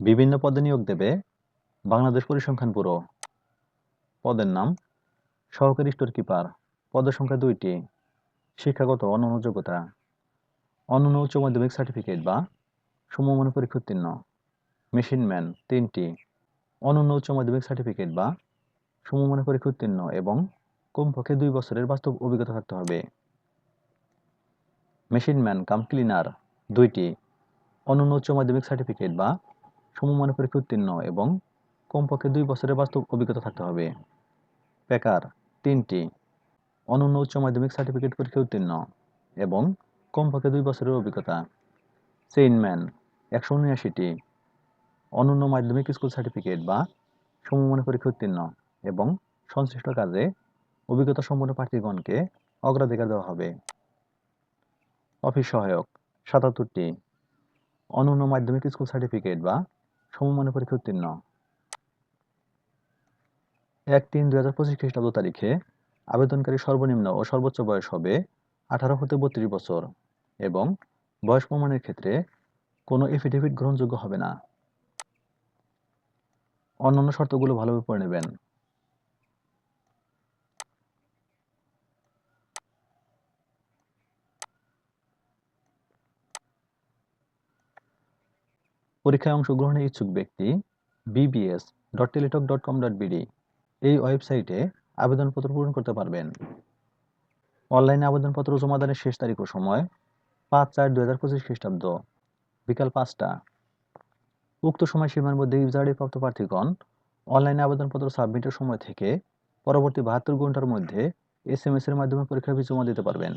বিভিন্ন পদে নিয়োগ দেবে। বাংলাদেশ পরিসংখ্যান ব্যুরো। পদের নাম, সহকারী স্টোর কিপার। পদের সংখ্যা দুইটি, শিক্ষাগত অনন্য যোগ্যতা। অনন্য উচ্চ মাধ্যমিক সার্টিফিকেট বা সমমানের পরীক্ষা উত্তীর্ণ। মেশিন ম্যান, তিনটি। অনন্য উচ্চ মাধ্যমিক সার্টিফিকেট বা সমমানের পরীক্ষা উত্তীর্ণ এবং কমপক্ষে দুই বছরের বাস্তব অভিজ্ঞতা থাকতে হবে। মেশিন ম্যান, কাম ক্লিনার, দুইটি। অনন্য উচ্চ মাধ্যমিক সার্টিফিকেট বা সমমানের পরীক্ষা উত্তীর্ণ এবং কমপক্ষে দুই বছরের বাস্তব অভিজ্ঞতা থাকতে হবে। পেকার তিনটি। অনন্য উচ্চ মাধ্যমিক সার্টিফিকেট পরীক্ষা উত্তীর্ণ এবং কমপক্ষে দুই বছরের অভিজ্ঞতা। চেইনম্যান, একশো উনআশিটি। অনন্য মাধ্যমিক স্কুল সার্টিফিকেট বা সমমানের পরীক্ষা উত্তীর্ণ এবং সংশ্লিষ্ট কাজে অভিজ্ঞতা সম্পন্ন প্রার্থীগণকে অগ্রাধিকার দেওয়া হবে। অফিস সহায়ক, সাতাত্তরটি। অনন্য মাধ্যমিক স্কুল সার্টিফিকেট বা সমমানের পরীক্ষা উত্তীর্ণ। এক তিন দুই হাজার পঁচিশ খ্রিস্টাব্দ তারিখে আবেদনকারী সর্বনিম্ন ও সর্বোচ্চ বয়স হবে আঠারো হতে বত্রিশ বছর এবং বয়স প্রমাণের ক্ষেত্রে কোনো এফিডেভিট গ্রহণযোগ্য হবে না। অন্যান্য শর্তগুলো ভালোভাবে পড়ে নেবেন। পরীক্ষায় অংশগ্রহণের ইচ্ছুক ব্যক্তি BBS dot Teletalk dot com dot BD এই ওয়েবসাইটে আবেদনপত্র পূরণ করতে পারবেন। অনলাইনে আবেদনপত্র জমাদানের শেষ তারিখ ও সময় পাঁচ চার দুই হাজার পঁচিশ খ্রিস্টাব্দ, বিকাল পাঁচটা। উক্ত সময়সীমার মধ্যে ইউজারডি প্রাপ্ত প্রার্থীগণ অনলাইনে আবেদনপত্র সাবমিটের সময় থেকে পরবর্তী বাহাত্তর ঘণ্টার মধ্যে এস এম এস এর মাধ্যমে পরীক্ষা ফি জমা দিতে পারবেন।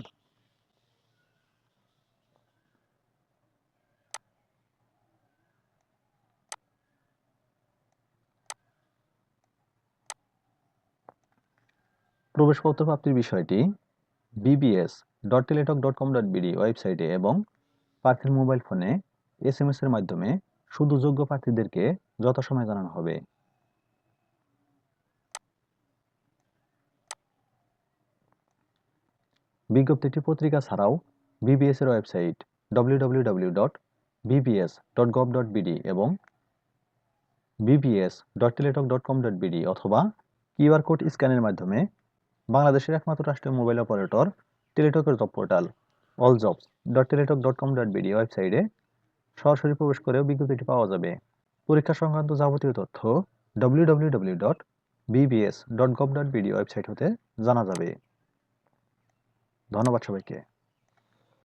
প্রবেশপত্র প্রাপ্তির বিষয়টি BBS dot Teletalk dot com dot BD ওয়েবসাইটে এবং প্রার্থীর মোবাইল ফোনে এস এম এর মাধ্যমে শুধু যোগ্য প্রার্থীদেরকে যথাসময়ে জানানো হবে। বিজ্ঞপ্তিটি পত্রিকা ছাড়াও বিবিএস এর ওয়েবসাইট www.bbs.gov.bd এবং bbs.teletalk.com.bd অথবা কিউআর কোড স্ক্যানের মাধ্যমে বাংলাদেশের একমাত্র রাষ্ট্রীয় mobile operator, টেলিটকের job portal all jobs dot Teletalk dot com dot BD ওয়েবসাইটে সরাসরি প্রবেশ করেও বিজ্ঞপ্তিটি পাওয়া যাবে। পরীক্ষা সংক্রান্ত যাবতীয় তথ্য W W W dot BBS dot gov dot BD website হতে জানা যাবে। ধন্যবাদ সবাইকে।